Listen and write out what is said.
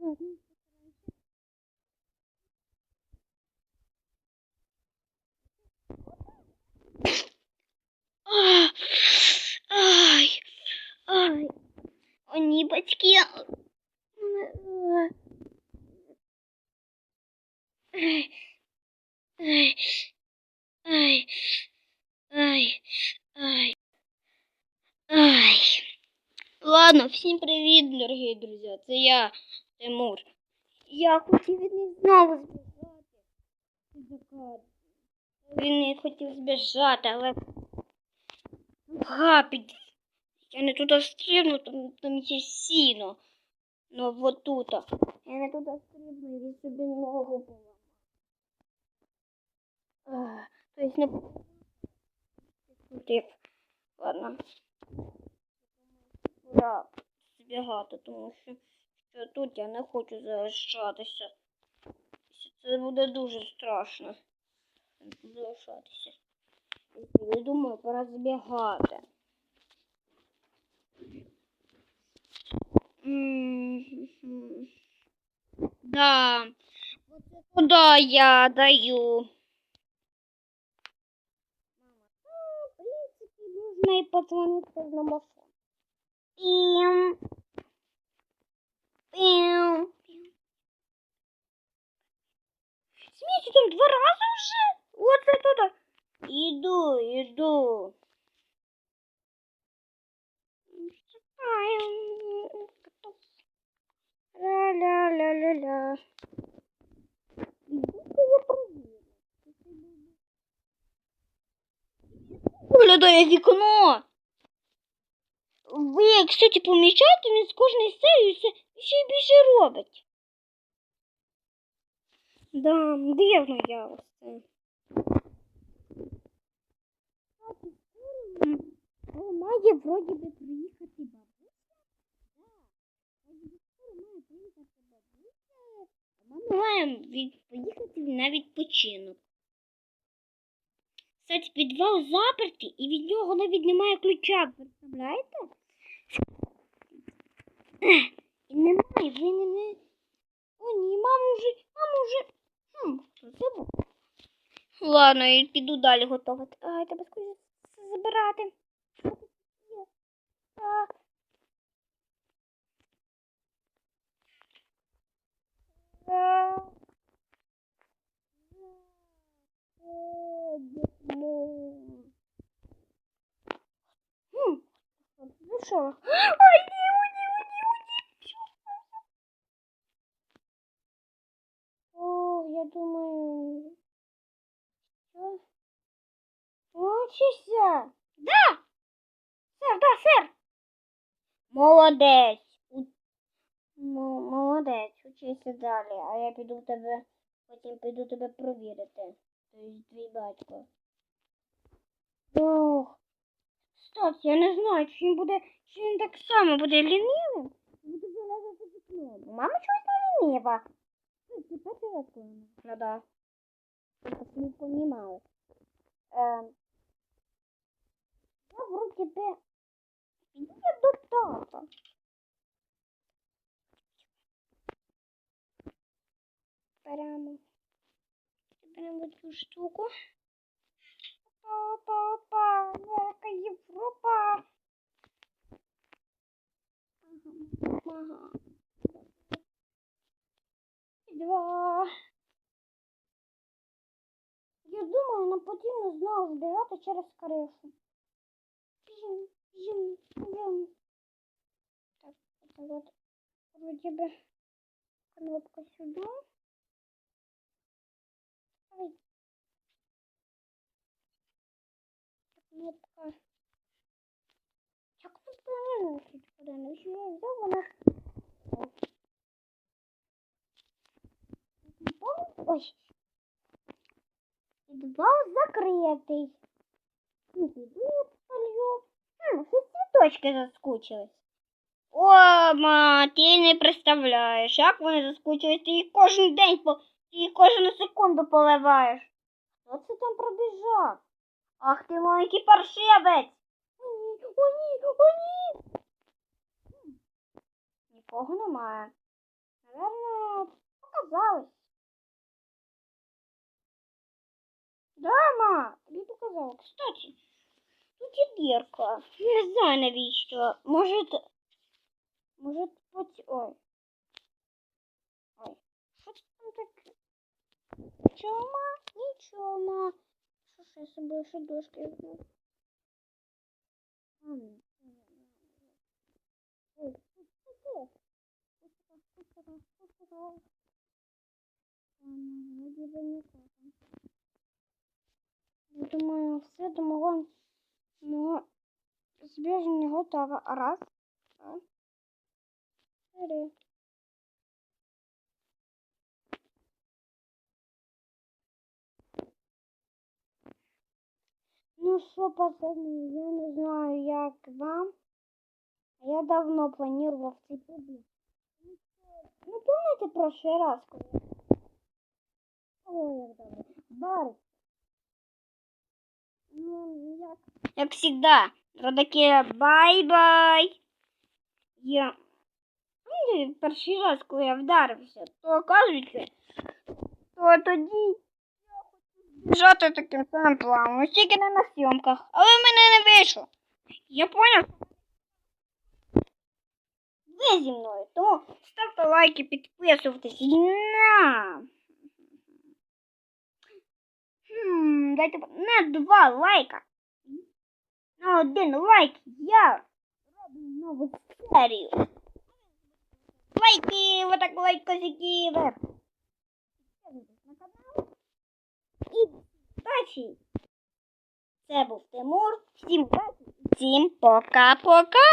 Ай, ай, о батьки. Ай, ай, ай, ай, ай, ай. Ладно, всім привіт, дорогі друзі. Це я, Тимур. Я хотів від них знову збіжати. Він не хотів збіжати, але гапить. Я не туди стрибну, там, там є сіно. Ну вот тут. Я не туди стрибну, він собі ногу поламав. Тобто не хотів. Ладно. Пора збігати, тому що, що тут я не хочу залишатися. Це буде дуже страшно. Залишатися. Я думаю, пора збігати. Да. Куда я даю? Ну, в принципі, можна і подзвонити з домофон. Пім. Смійте там два рази вже? Оце туди. Іду, іду. Ля-ля-ля-ля-ля. Іду-ка я провірю. Виглядає вікно. Ви, кстати, помічаєте, він з кожної серії все більше і більше робить. Да, дивно я ось це. Має вроді би приїхати бабуся. Має приїхати бабуся. Ми маємо поїхати на відпочинок. Кстати, підвал запертий і від нього навіть немає ключа. Представляєте? І немає, ви не, не... О, ні, мама вже, мама вже. Ладно, я піду далі готувати. Ай, треба скоріше забирати. Хм, ну що? Ай, ні, о, ні, о, ні, о, ні. О, я думаю... Що? Учишся? Да! Сер, да, сер! Молодець. У- Мо- Молодець, учися далі, а я піду тебе, потім піду тебе провірити. Тобто твій батько. Ох. Стас, я не знаю, чи він буде, чи він так само буде лінивим, буде залазити з вікно. Мама чогось не лінива. Це перший раз, коли. Ну да. Щоб не понімали. Ем. Вроді би піду я до тата. Беремо. Беремо цю штуку. Опа, опа. Велика Європа. Ага. Ага. Два. Я думаю, нам потрібно знову збирати через кришу. Так, это вот вроде бы кнопка сюда. Ой. Кнопка. так ну, кнопку не носит, куда нажимаю, да, она. Ой. два закрытый. нет нет Хм, щось цвіточки заскучились. О, ма, ти не представляєш, як вони заскучились. Ти їх кожен день, по... ти їх кожну секунду поливаєш. Хто це там пробіжав? Ах ти маленький паршивець. О, ні, о, ні, о, ні. Нікого немає. Наверно, показалось. Да, ма, тобі показала. Кстати, тут є дірка. Не знаю навіщо. Може, може, поті... Ой. Ой. Що там таке? Нічого, ма? Нічого, ма. Що ж я собою ще дошки? М, Ой, що таке? Бы никак. Я думаю, все мого збіження готово. Раз. Ну що, пацани, я не знаю, як вам. Я давно планував цей побіг. Ну, помните прошлый раз, коли? Ой. Ну, як? Як всегда. Родаки, бай-бай. Я... Ну, перший раз, коли я вдарився, то оказується, то тоді я хочу біжати таким самим планом, ось тільки не на зйомках. Але в мене не вийшло. Я поняв. Ви зі мною, тому ставте лайки, підписуйтесь. На! Хм, дайте на два лайка. На один лайк я роблю нову серію. Лайки, вот так лайк козяки. на канал. І удачі. Це був Тимур. Всім удачі. Всім пока-пока.